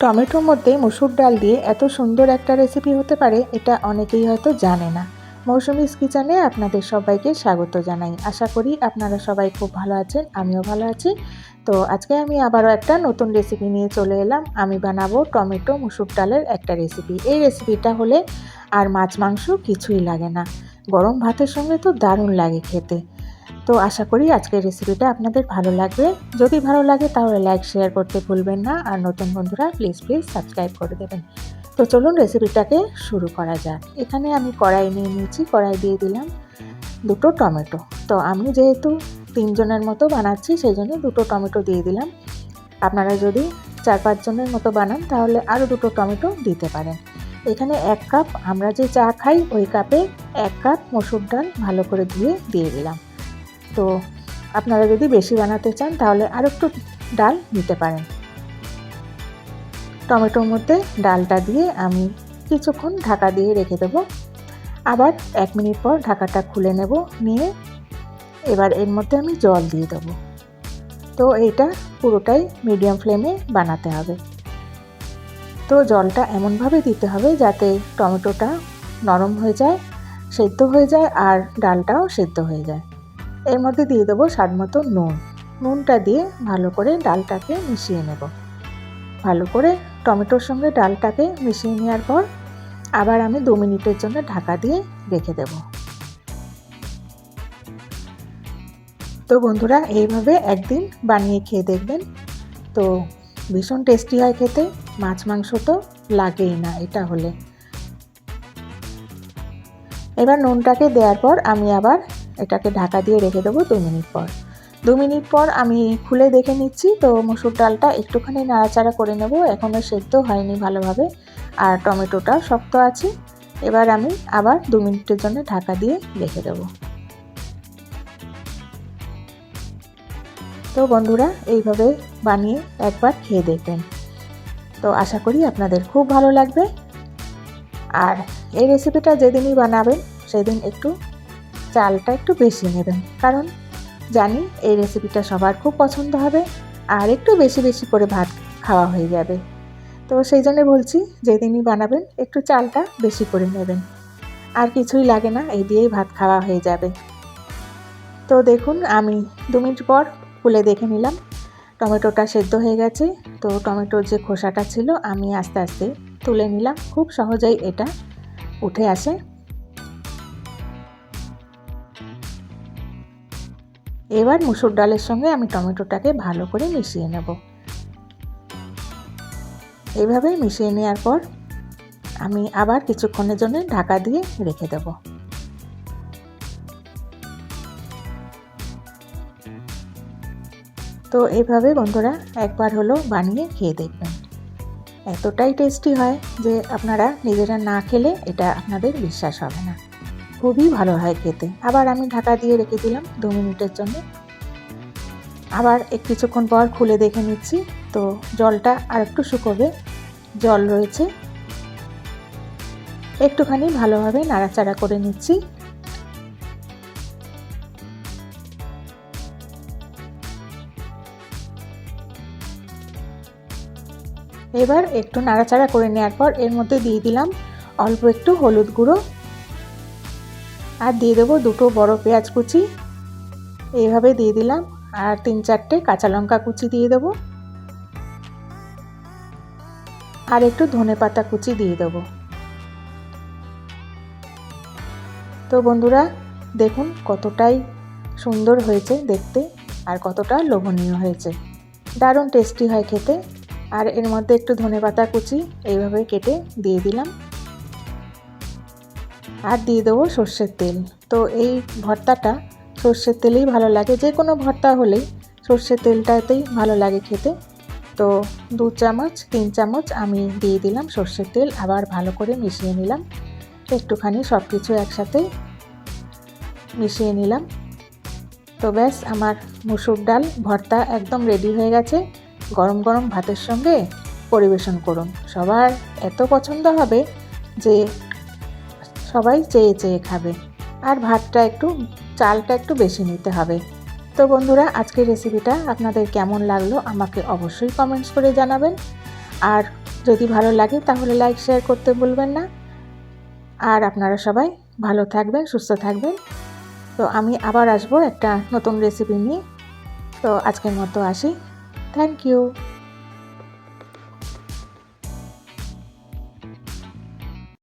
টমেটোর মধ্যে মসুর ডাল দিয়ে এত সুন্দর একটা রেসিপি হতে পারে, এটা অনেকেই হয়তো জানে না। মৌসুমিস কিচেনে আপনাদের সবাইকে স্বাগত জানাই। আশা করি আপনারা সবাই খুব ভালো আছেন, আমিও ভালো আছি। তো আজকে আমি আবারও একটা নতুন রেসিপি নিয়ে চলে এলাম। আমি বানাবো টমেটো মসুর ডালের একটা রেসিপি এই রেসিপিটা হলে আর মাছ মাংস কিছুই লাগে না। গরম ভাতের সঙ্গে তো দারুণ লাগে খেতে। তো আশা করি আজকের রেসিপিটা আপনাদের ভালো লাগবে। যদি ভালো লাগে তাহলে লাইক শেয়ার করতে ভুলবেন না। আর নতুন বন্ধুরা প্লিজ প্লিজ সাবস্ক্রাইব করে দেবেন। তো চলুন রেসিপিটাকে শুরু করা যাক। এখানে আমি কড়াই নিয়ে নিয়েছি, কড়াই দিয়ে দিলাম দুটো টমেটো। তো আমি যেহেতু তিনজনের মতো বানাচ্ছি সেই জন্য দুটো টমেটো দিয়ে দিলাম। আপনারা যদি চার পাঁচজনের মতো বানান, তাহলে আরও দুটো টমেটো দিতে পারেন। এখানে এক কাপ, আমরা যে চা খাই, ওই কাপে এক কাপ মসুর ডাল ভালো করে ধুয়ে দিয়ে দিলাম। তো আপনারা যদি বেশি বানাতে চান, তাহলে আর একটু ডাল নিতে পারেন। টমেটোর মধ্যে ডালটা দিয়ে আমি কিছুক্ষণ ঢাকা দিয়ে রেখে দেবো। আবার এক মিনিট পর ঢাকাটা খুলে নেব, নিয়ে এবার এর মধ্যে আমি জল দিয়ে দেবো। তো এইটা পুরোটাই মিডিয়াম ফ্লেমে বানাতে হবে। তো জলটা এমনভাবে দিতে হবে যাতে টমেটোটা নরম হয়ে যায়, সেদ্ধ হয়ে যায়, আর ডালটাও সেদ্ধ হয়ে যায়। এর মধ্যে দিয়ে দেবো স্বাদ মতো নুন। নুনটা দিয়ে ভালো করে ডালটাকে মিশিয়ে নেব। ভালো করে টমেটোর সঙ্গে ডালটাকে মিশিয়ে নেওয়ার পর আবার আমি দু মিনিটের জন্য ঢাকা দিয়ে রেখে দেব। তো বন্ধুরা, এইভাবে একদিন বানিয়ে খেয়ে দেখবেন। তো ভীষণ টেস্টি হয় খেতে, মাছ মাংস তো লাগেই না এটা হলে। এবার নুনটাকে দেওয়ার পর আমি আবার এটাকে ঢাকা দিয়ে রেখে দেবো দু মিনিট পর। দু মিনিট পর আমি খুলে দেখে নিচ্ছি, তো মসুর ডালটা একটুখানি নাড়াচাড়া করে নেব এখনও সেদ্ধ হয়নি ভালোভাবে, আর টমেটোটা শক্ত আছে। এবার আমি আবার দু মিনিটের জন্য ঢাকা দিয়ে রেখে দেব। তো বন্ধুরা, এইভাবে বানিয়ে একবার খেয়ে দেখবেন। তো আশা করি আপনাদের খুব ভালো লাগবে। আর এই রেসিপিটা যেদিনই বানাবেন, সেদিন একটু চালটা একটু বেশি নেবেন। কারণ জানি এই রেসিপিটা সবার খুব পছন্দ হবে আর একটু বেশি বেশি করে ভাত খাওয়া হয়ে যাবে। তো সেই জন্য বলছি যেদিনই বানাবেন একটু চালটা বেশি করে নেবেন। আর কিছুই লাগে না, এই দিয়েই ভাত খাওয়া হয়ে যাবে। তো দেখুন, আমি দু মিনিট পর খুলে দেখে নিলাম। টমেটোটা সেদ্ধ হয়ে গেছে। তো টমেটোর যে খোসাটা ছিল, আমি আস্তে আস্তে তুলে নিলাম। খুব সহজেই এটা উঠে আসে। এবার মুসুর ডালের সঙ্গে আমি টমেটোটাকে ভালো করে মিশিয়ে নেব। এইভাবে মিশিয়ে নেওয়ার পর আমি আবার কিছুক্ষণের জন্য ঢাকা দিয়ে রেখে দেব। তো এইভাবে বন্ধুরা একবার হলো বানিয়ে খেয়ে দেখবেন। এতটাই টেস্টি হয় যে আপনারা নিজেরা না খেলে এটা আপনাদের বিশ্বাস হবে না। খুবই ভালো হয় খেতে। আবার আমি ঢাকা দিয়ে রেখে দিলাম দু মিনিটের জন্য। আবার এক কিছুক্ষণ পর খুলে দেখে নিচ্ছি। তো জলটা আর একটু শুকোবে। জল রয়েছে। একটুখানি ভালোভাবে নাড়াচাড়া করে নিচ্ছি। এবার একটু নাড়াচাড়া করে নেওয়ার পর এর মধ্যে দিয়ে দিলাম অল্প একটু হলুদ গুঁড়ো। আর দিয়ে দেবো দুটো বড় পেঁয়াজ কুচি। এইভাবে দিয়ে দিলাম। আর তিন চারটে কাঁচা লঙ্কা কুচি দিয়ে দেবো। আর একটু ধনে পাতা কুচি দিয়ে দেবো। তো বন্ধুরা, দেখুন কতটাই সুন্দর হয়েছে দেখতে আর কতটা লোভনীয় হয়েছে। দারুণ টেস্টি হয় খেতে। আর এর মধ্যে একটু ধনে পাতা কুচি এইভাবে কেটে দিয়ে দিলাম। আর দিয়ে দেবো সর্ষের তেল। তো এই ভর্তাটা সর্ষের তেলেই ভালো লাগে। যে কোনো ভর্তা হলেই সর্ষের তেলটাতেই ভালো লাগে খেতে। তো দু চামচ, তিন চামচ আমি দিয়ে দিলাম সর্ষের তেল। আবার ভালো করে মিশিয়ে নিলাম। একটুখানি সব কিছু একসাথে মিশিয়ে নিলাম। তো ব্যাস, আমার মুসুর ডাল ভর্তা একদম রেডি হয়ে গেছে। গরম গরম ভাতের সঙ্গে পরিবেশন করুন। সবার এত পছন্দ হবে যে সবাই চেয়ে চেয়ে খাবে। আর ভাতটা একটু, চালটা একটু বেশি নিতে হবে। তো বন্ধুরা, আজকের রেসিপিটা আপনাদের কেমন লাগল আমাকে অবশ্যই কমেন্টস করে জানাবেন। আর যদি ভালো লাগে তাহলে লাইক শেয়ার করতে ভুলবেন না। আর আপনারা সবাই ভালো থাকবেন, সুস্থ থাকবেন। তো আমি আবার আসব একটা নতুন রেসিপি নিয়ে। তো আজকের মতো আসি। Thank you